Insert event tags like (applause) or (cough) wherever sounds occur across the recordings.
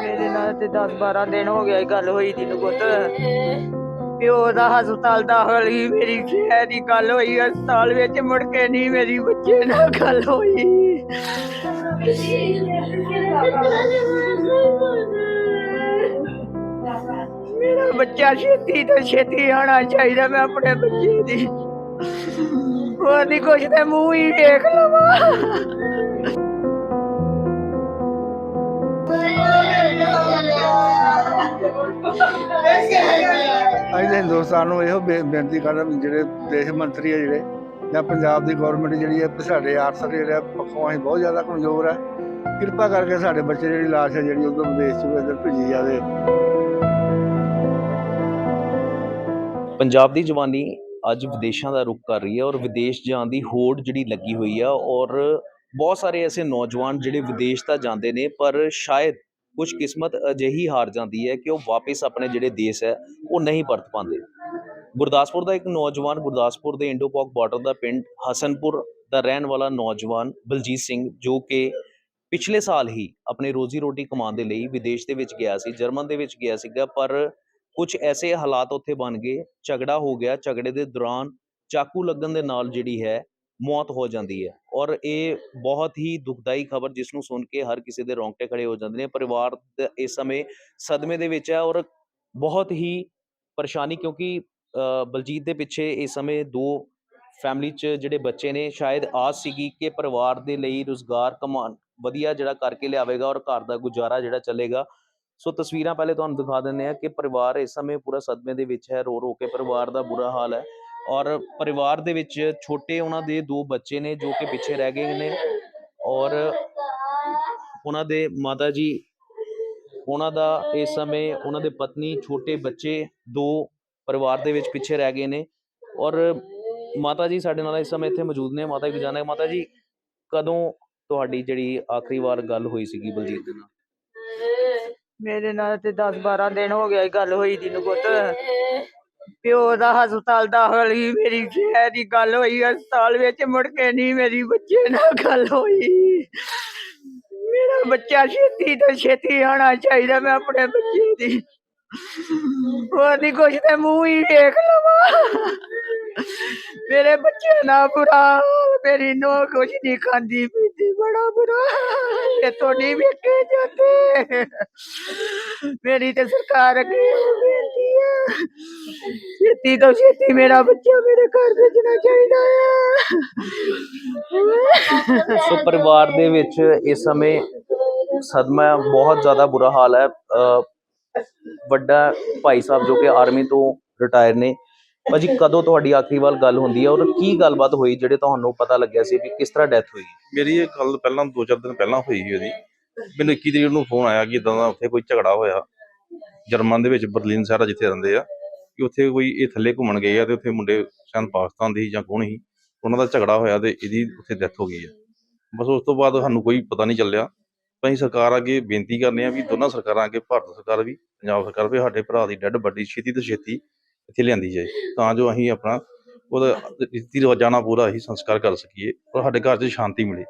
ਮੇਰੇ ਨਾਲ ਤੇ 10 12 ਦਿਨ ਹੋ ਗਿਆ ਇਹ ਗੱਲ ਹੋਈ ਦੀ ਨੂੰ ਪੁੱਤ। ਪਿਓ ਦਾ ਹਸਪਤਾਲ ਦਾਖਲ ਹੀ ਮੇਰੀ ਸ਼ਹਿਰ ਦੀ ਗੱਲ ਹੋਈ, ਹਸਪਤਾਲ ਵਿੱਚ ਮੁੜ ਕੇ ਨਹੀਂ ਮੇਰੀ ਬੱਚੇ ਨਾਲ ਗੱਲ ਹੋਈ। ਮੇਰਾ ਬੱਚਾ ਛੇਤੀ ਤੋਂ ਛੇਤੀ ਆਉਣਾ ਚਾਹੀਦਾ, ਮੈਂ ਆਪਣੇ ਬੱਚੇ ਦੀ ਉਹਦੀ ਕੁਛ ਤੇ ਮੂੰਹ ਹੀ ਵੇਖ ਲਵਾਂ। ਅਸੀਂ ਤਾਂ ਹਿੰਦੁਸਤਾਨ ਨੂੰ ਇਹੋ ਬੇ- ਬੇਨਤੀ ਕਰਦਾ ਵੀ ਜਿਹੜੇ ਦੇਸ਼ ਮੰਤਰੀ ਆ ਜਿਹੜੇ ਜਾਂ ਪੰਜਾਬ ਦੀ ਗਵਰਨਮੈਂਟ ਜਿਹੜੀ ਹੈ ਸਾਡੇ ਆਰਥਿਕ ਜਿਹੜਾ ਪੱਖੋਂ ਅਸੀਂ ਬਹੁਤ ਜ਼ਿਆਦਾ ਕਮਜ਼ੋਰ ਹੈ ਕਿਰਪਾ ਕਰਕੇ ਸਾਡੇ ਬੱਚੇ ਜਿਹੜੀ ਲਾਸ਼ ਹੈ ਜਿਹੜੀ ਉਧਰ ਵਿਦੇਸ਼ ਚ ਇੱਧਰ ਭੇਜੀ ਜਾਵੇ। ਪੰਜਾਬ ਦੀ ਜਵਾਨੀ ਅੱਜ ਵਿਦੇਸ਼ਾਂ ਦਾ ਰੁਖ ਕਰ ਰਹੀ ਹੈ ਔਰ ਵਿਦੇਸ਼ ਜਾਣ ਦੀ ਹੋੜ ਜਿਹੜੀ ਲੱਗੀ ਹੋਈ ਆ ਔਰ ਬਹੁਤ ਸਾਰੇ ਐਸੇ ਨੌਜਵਾਨ ਜਿਹੜੇ ਵਿਦੇਸ਼ ਤਾਂ ਜਾਂਦੇ ਨੇ, ਪਰ ਸ਼ਾਇਦ ਕੁਝ ਕਿਸਮਤ ਅਜਿਹੀ ਹਾਰ ਜਾਂਦੀ ਹੈ ਕਿ ਉਹ ਵਾਪਸ ਆਪਣੇ ਜਿਹੜੇ ਦੇਸ਼ ਹੈ, ਉਹ ਨਹੀਂ ਪਰਤ ਪਾਉਂਦੇ। ਗੁਰਦਾਸਪੁਰ ਦਾ ਇੱਕ ਨੌਜਵਾਨ, ਗੁਰਦਾਸਪੁਰ ਦੇ ਇੰਡੋਪੌਕ ਬਾਰਡਰ ਦਾ ਪਿੰਡ ਹਸਨਪੁਰ ਦਾ ਰਹਿਣ ਵਾਲਾ ਨੌਜਵਾਨ ਬਲਜੀਤ ਸਿੰਘ, ਜੋ ਕਿ ਪਿਛਲੇ ਸਾਲ ਹੀ ਆਪਣੇ ਰੋਜ਼ੀ ਰੋਟੀ ਕਮਾਉਣ ਦੇ ਲਈ ਵਿਦੇਸ਼ ਦੇ ਵਿੱਚ ਗਿਆ ਸੀ, ਜਰਮਨ ਦੇ ਵਿੱਚ ਗਿਆ ਸੀਗਾ, ਪਰ ਕੁਝ ਐਸੇ ਹਾਲਾਤ ਉੱਥੇ ਬਣ ਗਏ ਝਗੜਾ ਹੋ ਗਿਆ ਝਗੜੇ ਦੇ ਦੌਰਾਨ ਚਾਕੂ ਲੱਗਣ ਦੇ ਨਾਲ ਜਿਹੜੀ ਹੈ ਮੌਤ ਹੋ ਜਾਂਦੀ ਹੈ ਔਰ ਇਹ ਬਹੁਤ ਹੀ ਦੁਖਦਾਈ ਖਬਰ ਜਿਸ ਨੂੰ ਸੁਣ ਕੇ ਹਰ ਕਿਸੇ ਦੇ ਰੌਂਗਟੇ ਖੜੇ ਹੋ ਜਾਂਦੇ ਨੇ ਪਰਿਵਾਰ ਇਸ ਸਮੇਂ ਸਦਮੇ ਦੇ ਵਿੱਚ ਹੈ ਔਰ ਬਹੁਤ ਹੀ ਪਰੇਸ਼ਾਨੀ ਕਿਉਂਕਿ ਅ, ਬਲਜੀਤ ਦੇ ਪਿੱਛੇ ਇਸ ਸਮੇਂ ਦੋ ਫੈਮਿਲੀ 'ਚ ਜਿਹੜੇ ਬੱਚੇ ਨੇ ਸ਼ਾਇਦ ਆਸ ਸੀਗੀ ਕਿ ਪਰਿਵਾਰ ਦੇ ਲਈ ਰੁਜ਼ਗਾਰ ਕਮਾਉਣ ਵਧੀਆ ਜਿਹੜਾ ਕਰਕੇ ਲਿਆਵੇਗਾ ਔਰ ਘਰ ਦਾ ਗੁਜ਼ਾਰਾ ਜਿਹੜਾ ਚੱਲੇਗਾ ਸੋ ਤਸਵੀਰਾਂ ਪਹਿਲੇ ਤੁਹਾਨੂੰ ਦਿਖਾ ਦਿੰਦੇ ਆ ਕਿ ਪਰਿਵਾਰ ਇਸ ਸਮੇਂ ਪੂਰਾ ਸਦਮੇ ਦੇ ਵਿੱਚ ਹੈ ਰੋ ਰੋ ਕੇ ਪਰਿਵਾਰ ਦਾ ਬੁਰਾ ਹਾਲ ਹੈ ਔਰ ਪਰਿਵਾਰ ਦੇ ਵਿੱਚ ਛੋਟੇ ਉਹਨਾਂ ਦੇ ਦੋ ਬੱਚੇ ਨੇ ਜੋ ਕਿ ਪਿੱਛੇ ਰਹਿ ਗਏ ਨੇ ਔਰ ਉਹਨਾਂ ਦੇ ਮਾਤਾ ਜੀ, ਉਹਨਾਂ ਦਾ ਇਸ ਸਮੇਂ ਉਹਨਾਂ ਦੇ ਪਤਨੀ, ਛੋਟੇ ਬੱਚੇ ਦੋ ਪਰਿਵਾਰ ਦੇ ਵਿੱਚ ਪਿੱਛੇ ਰਹਿ ਗਏ ਨੇ ਔਰ ਮਾਤਾ ਜੀ ਸਾਡੇ ਨਾਲ ਇਸ ਸਮੇਂ ਇੱਥੇ ਮੌਜੂਦ ਨੇ, ਮਾਤਾ ਜੀ ਜਾਣਿਆ ਮਾਤਾ ਜੀ, ਕਦੋਂ ਤੁਹਾਡੀ ਜਿਹੜੀ ਆਖਰੀ ਵਾਰ ਗੱਲ ਹੋਈ ਸੀਗੀ ਬਲਜੀਤ ਦੇ ਨਾਲ? ਮੇਰੇ ਨਾਲ ਤੇ 10 12 ਦਿਨ ਹੋ ਗਿਆ ਇਹ ਗੱਲ ਹੋਈ ਦੀ ਨੂੰ ਪੁੱਤ। ਪਿਓ ਦਾ ਹਸਪਤਾਲ ਦਾ ਹੀ ਮੇਰੀ ਸ਼ਹਿਰ ਦੀ ਗੱਲ ਹੋਈ, ਹਸਪਤਾਲ ਵਿੱਚ ਮੁੜ ਕੇ ਨਹੀਂ ਮੇਰੀ ਬੱਚੇ ਨਾਲ ਗੱਲ ਹੋਈ। ਮੇਰਾ ਬੱਚਾ ਛੇਤੀ ਤੋਂ ਛੇਤੀ ਆਉਣਾ ਚਾਹੀਦਾ, ਮੈਂ ਆਪਣੇ ਬੱਚੇ ਦੀ (laughs) ਉਹਦੀ ਕੁਛ ਤੇ ਮੂੰਹ ਹੀ ਵੇਖ ਲਵਾਂ। ਮੇਰੇ ਬੱਚੇ ਨਾ ਬੁਰਾ ਮੇਰੀ ਨੋ ਕੁਛ ਨਹੀਂ ਖਾਂਦੀ ਪੀਂਦੀ, ਬੜਾ ਬੁਰਾ ਇਹ ਤੋਂ ਨਹੀਂ ਵੇਖੇ ਜਾਂਦੇ। ਮੇਰੀ ਤੇ ਸਰਕਾਰ ਅੱਗੇ ਬੇਨਤੀ ਹੈ ਛੇਤੀ ਤੋਂ ਛੇਤੀ ਮੇਰਾ ਬੱਚਾ ਮੇਰੇ ਘਰ ਭੇਜਣਾ ਚਾਹੀਦਾ ਹੈ ਸੋ ਪਰਿਵਾਰ ਦੇ ਵਿੱਚ ਇਸ ਸਮੇਂ ਸਦਮਾ ਬਹੁਤ ਜ਼ਿਆਦਾ ਬੁਰਾ ਹਾਲ ਹੈ। ਵੱਡਾ ਭਾਈ ਸਾਹਿਬ ਜੋ ਕਿ ਆਰਮੀ ਤੋਂ ਰਿਟਾਇਰ ਨੇ। ਭਾਜੀ, ਕਦੋਂ ਤੁਹਾਡੀ ਆਖਰੀ ਵਾਰ ਗੱਲ ਹੁੰਦੀ ਹੈ ਔਰ ਕੀ ਗੱਲਬਾਤ ਹੋਈ ਜਿਹੜੇ ਤੁਹਾਨੂੰ ਪਤਾ ਲੱਗਿਆ ਸੀ ਵੀ ਕਿਸ ਤਰ੍ਹਾਂ ਡੈਥ ਹੋਈ? ਮੇਰੀ ਇਹ ਗੱਲ ਪਹਿਲਾਂ ਦੋ ਚਾਰ ਦਿਨ ਪਹਿਲਾਂ ਹੋਈ ਸੀ ਉਹਦੀ। ਮੈਨੂੰ 21 ਤਰੀਕ ਨੂੰ ਫੋਨ ਆਇਆ ਕਿ ਇਦਾਂ ਦਾ ਉੱਥੇ ਕੋਈ ਝਗੜਾ ਹੋਇਆ। ਜਰਮਨ ਦੇ ਵਿੱਚ ਬਰਲਿਨ ਸ਼ਹਿਰ ਜਿੱਥੇ ਰਹਿੰਦੇ ਆ। ਕਿ ਉੱਥੇ ਕੋਈ ਇਹ ਥੱਲੇ ਘੁੰਮਣ ਗਏ ਆ ਤੇ ਉੱਥੇ ਮੁੰਡੇ ਸ਼ਾਇਦ ਪਾਕਿਸਤਾਨ ਦੇ ਜਾਂ ਕੌਣ ਸੀ, ਉਹਨਾਂ ਦਾ ਝਗੜਾ ਹੋਇਆ ਤੇ ਇਹਦੀ ਉੱਥੇ ਡੈਥ ਹੋ ਗਈ ਆ। ਬਸ ਉਸ ਤੋਂ ਬਾਅਦ ਸਾਨੂੰ ਕੋਈ ਪਤਾ ਨਹੀਂ ਚੱਲਿਆ। ਤਾਂ ਅਸੀਂ ਸਰਕਾਰ ਅੱਗੇ ਬੇਨਤੀ ਕਰਨੇ ਆ ਵੀ ਦੋਨਾਂ ਸਰਕਾਰਾਂ ਅੱਗੇ ਭਾਰਤ ਸਰਕਾਰ ਵੀ ਪੰਜਾਬ ਸਰਕਾਰ ਵੀ ਸਾਡੇ ਭਰਾ ਦੀ ਡੈੱਡ ਬੱਡੀ ਛੇਤੀ ਤੋਂ ਛੇਤੀ ਇੱਥੇ ਲਿਆਂਦੀ ਜਾਏ ਤਾਂ ਜੋ ਅਸੀਂ ਆਪਣਾ ਉਹਦਾ ਰੀਤੀ ਰਿਵਾਜਾਂ ਨਾਲ ਪੂਰਾ ਅਸੀਂ ਸੰਸਕਾਰ ਕਰ ਸਕੀਏ ਔਰ ਸਾਡੇ ਘਰ 'ਚ ਸ਼ਾਂਤੀ ਮਿਲੇ।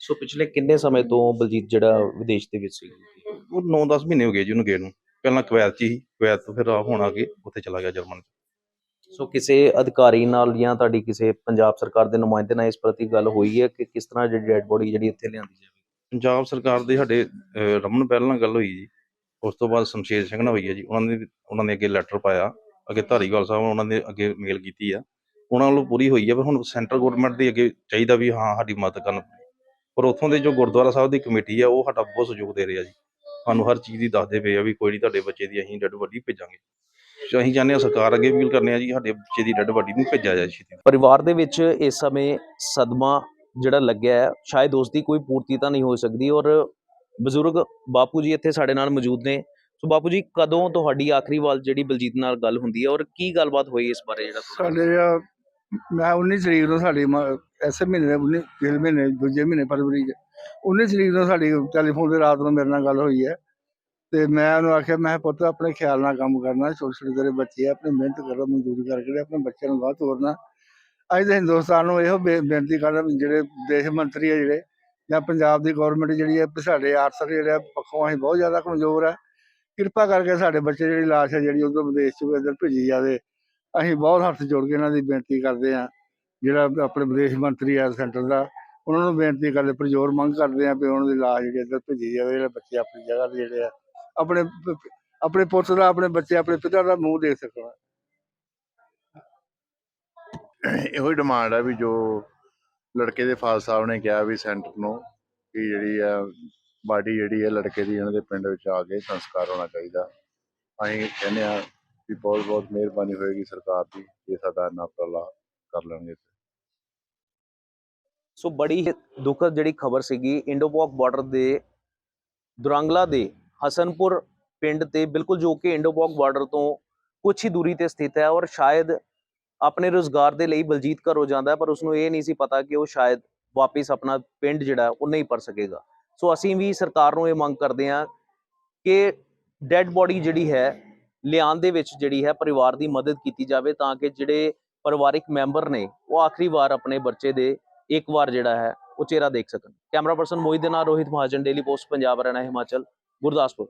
ਸੋ ਪਿਛਲੇ ਕਿੰਨੇ ਸਮੇਂ ਤੋਂ ਬਲਜੀਤ ਜਿਹੜਾ ਵਿਦੇਸ਼ ਦੇ ਵਿੱਚ ਸੀ? ਉਹ 9-10 ਮਹੀਨੇ ਹੋ ਗਏ ਜੀ ਉਹਨੂੰ ਗਏ ਨੂੰ। ਪਹਿਲਾਂ ਕੁਵੈਤ 'ਚ ਹੀ ਕੁਵੈਤ ਤੋਂ ਫਿਰ ਹੁਣ ਆ ਕੇ ਉੱਥੇ ਚਲਾ ਗਿਆ ਜਰਮਨ 'ਚ। ਸੋ ਕਿਸੇ ਅਧਿਕਾਰੀ ਨਾਲ ਜਾਂ ਤੁਹਾਡੀ ਕਿਸੇ ਪੰਜਾਬ ਸਰਕਾਰ ਦੇ ਨੁਮਾਇੰਦੇ ਨਾਲ ਇਸ ਪ੍ਰਤੀ ਗੱਲ ਹੋਈ ਹੈ ਕਿ ਕਿਸ ਤਰ੍ਹਾਂ ਜਿਹੜੀ ਡੈਡ ਬੋਡੀ ਜਿਹੜੀ ਇੱਥੇ ਲਿਆਂਦੀ ਜਾਵੇ? ਪੰਜਾਬ ਸਰਕਾਰ ਦੇ ਸਾਡੇ ਅਹ, ਰਮਨ ਪਹਿਲ ਨਾਲ ਗੱਲ ਹੋਈ ਜੀ। ਉਸ ਤੋਂ ਬਾਅਦ ਸ਼ਮਸ਼ੇਰ ਸਿੰਘ ਨਾਲ ਹੋਈ ਹੈ ਜੀ। ਉਹਨਾਂ ਨੇ ਉਹਨਾਂ ਨੇ ਅੱਗੇ ਲੈਟਰ ਪਾਇਆ। ਅੱਗੇ ਧਾਰੀਵਾਲ ਸਾਹਿਬ ਉਹਨਾਂ ਨੇ ਅੱਗੇ ਮੇਲ ਕੀਤੀ ਆ। ਉਹਨਾਂ ਵੱਲੋਂ ਪੂਰੀ ਹੋਈ ਹੈ ਪਰ ਹੁਣ ਸੈਂਟਰ ਗਵਰਨਮੈਂਟ ਦੇ ਅੱਗੇ ਚਾਹੀਦਾ ਵੀ ਹਾਂ ਸਾਡੀ ਮਦਦ ਕਰਨ। ਪਰ ਉੱਥੋਂ ਦੇ ਜੋ ਗੁਰਦੁਆਰਾ ਸਾਹਿਬ ਦੀ ਕਮੇਟੀ ਆ ਉਹ ਸਾਡਾ ਬਹੁਤ ਸਹਿਯੋਗ ਦੇ ਰਿਹਾ ਜੀ। ਸਾਨੂੰ ਹਰ ਚੀਜ਼ ਦੀ ਦੱਸਦੇ ਪਏ ਆ ਵੀ ਕੋਈ ਨਹੀਂ ਤੁਹਾਡੇ ਬੱਚੇ ਦੀ ਅਸੀਂ ਡੈਡ ਵੱਡੀ ਭੇਜਾਂਗੇ। ਸੋ ਅਸੀਂ ਚਾਹੁੰਦੇ ਹਾਂ ਸਰਕਾਰ ਅੱਗੇ ਅਪੀਲ ਕਰਨੇ ਆ ਜੀ ਸਾਡੇ ਬੱਚੇ ਦੀ ਡੈਡ ਵੱਡੀ ਨੂੰ ਭੇਜਿਆ ਜਾਏ ਛੇਤੀ। ਪਰਿਵਾਰ ਦੇ ਵਿੱਚ ਇਸ ਸਮੇਂ ਸਦਮਾ ਜਿਹੜਾ ਲੱਗਿਆ ਹੈ ਸ਼ਾਇਦ ਉਸ ਦੀ ਕੋਈ ਪੂਰਤੀ ਤਾਂ ਨਹੀਂ ਹੋ ਸਕਦੀ ਔਰ ਬਜ਼ੁਰਗ ਬਾਪੂ ਜੀ ਇੱਥੇ ਸਾਡੇ ਨਾਲ ਮੌਜੂਦ ਨੇ। ਸੋ ਬਾਪੂ ਜੀ ਕਦੋਂ ਤੁਹਾਡੀ ਆਖਰੀ ਵਾਰ ਜਿਹੜੀ ਬਲਜੀਤ ਨਾਲ ਗੱਲ ਹੁੰਦੀ ਹੈ ਔਰ ਕੀ ਗੱਲਬਾਤ ਹੋਈ ਇਸ ਬਾਰੇ ਜਿਹੜਾ ਸਾਡੇ ਮੈਂ 19 ਤਰੀਕ ਨੂੰ ਸਾਡੀ ਐਸੇ ਮਹੀਨੇ 19 ਪਿਛਲੇ ਮਹੀਨੇ ਦੂਜੇ ਮਹੀਨੇ ਫਰਵਰੀ ਚ 19 ਤਰੀਕ ਨੂੰ ਸਾਡੀ ਟੈਲੀਫੋਨ ਤੇ ਰਾਤ ਨੂੰ ਮੇਰੇ ਨਾਲ ਗੱਲ ਹੋਈ ਹੈ। ਤੇ ਮੈਂ ਉਹਨੂੰ ਆਖਿਆ ਮੈਂ ਕਿਹਾ, ਪੁੱਤ ਆਪਣੇ ਖਿਆਲ ਨਾਲ ਕੰਮ ਕਰਨਾ ਛੋਟੇ ਛੋਟੇ ਤੇਰੇ ਬੱਚੇ ਆ ਆਪਣੀ ਮਿਹਨਤ ਕਰੋ ਮਜ਼ਦੂਰੀ ਕਰਕੇ ਆਪਣੇ ਬੱਚਿਆਂ ਨੂੰ ਗਾਹ ਤੋਰਨਾ। ਅੱਜ ਦੇ ਹਿੰਦੁਸਤਾਨ ਨੂੰ ਇਹੋ ਬੇ- ਬੇਨਤੀ ਕਰਦਾ ਵੀ ਜਿਹੜੇ ਦੇਸ਼ ਮੰਤਰੀ ਆ ਜਿਹੜੇ, ਜਾਂ ਪੰਜਾਬ ਦੀ ਗਵਰਨਮੈਂਟ ਜਿਹੜੀ ਹੈ ਵੀ ਸਾਡੇ ਆਰਥਿਕ ਜਿਹੜੇ ਪੱਖੋਂ ਅਸੀਂ ਬਹੁਤ ਜ਼ਿਆਦਾ ਕਮਜ਼ੋਰ ਆ। ਕਿਰਪਾ ਕਰਕੇ ਸਾਡੇ ਬੱਚੇ ਜਿਹੜੀ ਲਾਸ਼ ਹੈ ਜਿਹੜੀ ਉਧਰ ਵਿਦੇਸ਼ ਚ ਇੱਧਰ ਭੇਜੀ ਜਾਵੇ। ਅਸੀਂ ਬਹੁਤ ਹੱਥ ਜੋੜ ਕੇ ਇਹਨਾਂ ਦੀ ਬੇਨਤੀ ਕਰਦੇ ਆ ਜਿਹੜਾ ਆਪਣੇ ਵਿਦੇਸ਼ ਮੰਤਰੀ ਆ ਸੈਂਟਰ ਦਾ, ਉਹਨਾਂ ਨੂੰ ਬੇਨਤੀ ਕਰਦੇ ਪ੍ਰਜੋਰ ਮੰਗ ਕਰਦੇ ਆ ਵੀ ਉਹਨਾਂ ਦੀ ਲਾਸ਼ ਜਿਹੜੀ ਇੱਧਰ ਭੇਜੀ ਜਾਵੇ, ਜਿਹੜੇ ਬੱਚੇ ਆਪਣੀ ਜਗ੍ਹਾ ਤੇ ਜਿਹੜੇ ਆ, ਆਪਣੇ ਪ- ਆਪਣੇ ਪੁੱਤ ਦਾ, ਆਪਣੇ ਬੱਚੇ, ਆਪਣੇ ਪਿਤਾ ਦਾ ਮੂੰਹ ਦੇਖ ਸਕਣ। ਇਹੋ ਹੀ ਡਿਮਾਂਡ ਹੈ ਵੀ ਜੋ ਲੜਕੇ ਦੇ ਫਾਦਰ ਸਾਹਿਬ ਨੇ ਕਿਹਾ ਵੀ ਸੈਂਟਰ ਨੂੰ ਕਿ ਜਿਹੜੀ ਆ ਬਾਡੀ ਜਿਹੜੀ ਹੈ ਲੜਕੇ ਦੀ ਇਹਨਾਂ ਦੇ ਪਿੰਡ ਵਿੱਚ ਆ ਕੇ ਸੰਸਕਾਰ ਹੋਣਾ ਚਾਹੀਦਾ। ਅਸੀਂ ਕਹਿੰਦੇ ਆ ਵੀ ਬਹੁਤ ਬਹੁਤ ਮਿਹਰਬਾਨੀ ਹੋਏਗੀ ਸਰਕਾਰ ਦੀ ਜੇ ਸਾਡਾ ਇੰਨਾ ਉਪਰਾਲਾ ਕਰ ਲੈਣਗੇ ਸੋ ਬੜੀ ਦੁਖਦ ਜਿਹੜੀ ਖਬਰ ਸੀਗੀ ਇੰਡੋਪਾਕ ਬਾਰਡਰ ਦੇ ਦੁਰੰਗਲਾ ਦੇ ਹਸਨਪੁਰ ਪਿੰਡ ਤੇ ਬਿਲਕੁਲ ਜੋ ਕਿ ਇੰਡੋਪਾਕ ਬਾਰਡਰ ਤੋਂ ਕੁਝ ਹੀ ਦੂਰੀ ਤੇ ਸਥਿਤ ਹੈ ਔਰ ਸ਼ਾਇਦ ਆਪਣੇ ਰੋਜ਼ਗਾਰ ਦੇ ਲਈ ਬਲਜੀਤ ਘਰੋਂ ਜਾਂਦਾ ਪਰ ਉਸ ਨੂੰ ਇਹ ਨਹੀਂ ਸੀ ਪਤਾ ਕਿ ਉਹ ਸ਼ਾਇਦ ਵਾਪਸ ਆਪਣਾ ਪਿੰਡ ਜਿਹੜਾ ਉਹ ਨਹੀਂ ਪਰ ਸਕੇਗਾ। ਸੋ ਅਸੀਂ ਵੀ ਸਰਕਾਰ ਨੂੰ ਇਹ ਮੰਗ ਕਰਦੇ ਹਾਂ ਕਿ ਡੈੱਡ ਬੋਡੀ ਜਿਹੜੀ ਹੈ, ਲਿਆਉਣ ਦੇ ਵਿੱਚ ਜਿਹੜੀ ਹੈ, ਪਰਿਵਾਰ ਦੀ ਮਦਦ ਕੀਤੀ ਜਾਵੇ ਤਾਂ ਕਿ ਜਿਹੜੇ ਪਰਿਵਾਰਿਕ ਮੈਂਬਰ ਨੇ, ਉਹ ਆਖਰੀ ਵਾਰ ਆਪਣੇ ਬੱਚੇ ਦੇ ਇੱਕ ਵਾਰ ਜਿਹੜਾ ਹੈ, ਉਹ ਚਿਹਰਾ ਦੇਖ ਸਕਣ। ਕੈਮਰਾ ਪਰਸਨ ਮੋਹਿਤ ਦੇ ਨਾਲ ਰੋਹਿਤ ਮਹਾਜਨ, ਡੇਲੀ ਪੋਸਟ, ਪੰਜਾਬ ਹਰਿਆਣਾ, ਹਿਮਾਚਲ, ਗੁਰਦਾਸਪੁਰ।